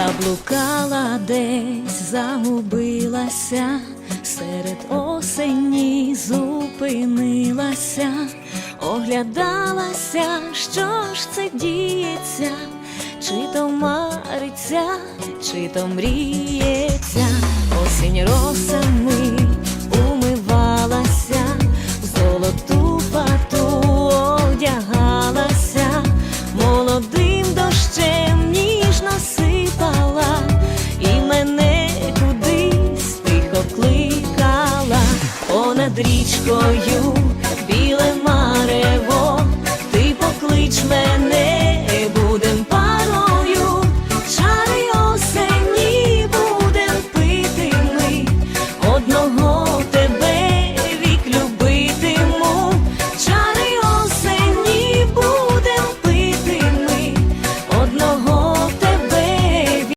Заблукала десь, загубилася, серед осені зупинилася, оглядалася, що ж це діється, чи то мариться, чи то мріється, осінь росами bridge for you.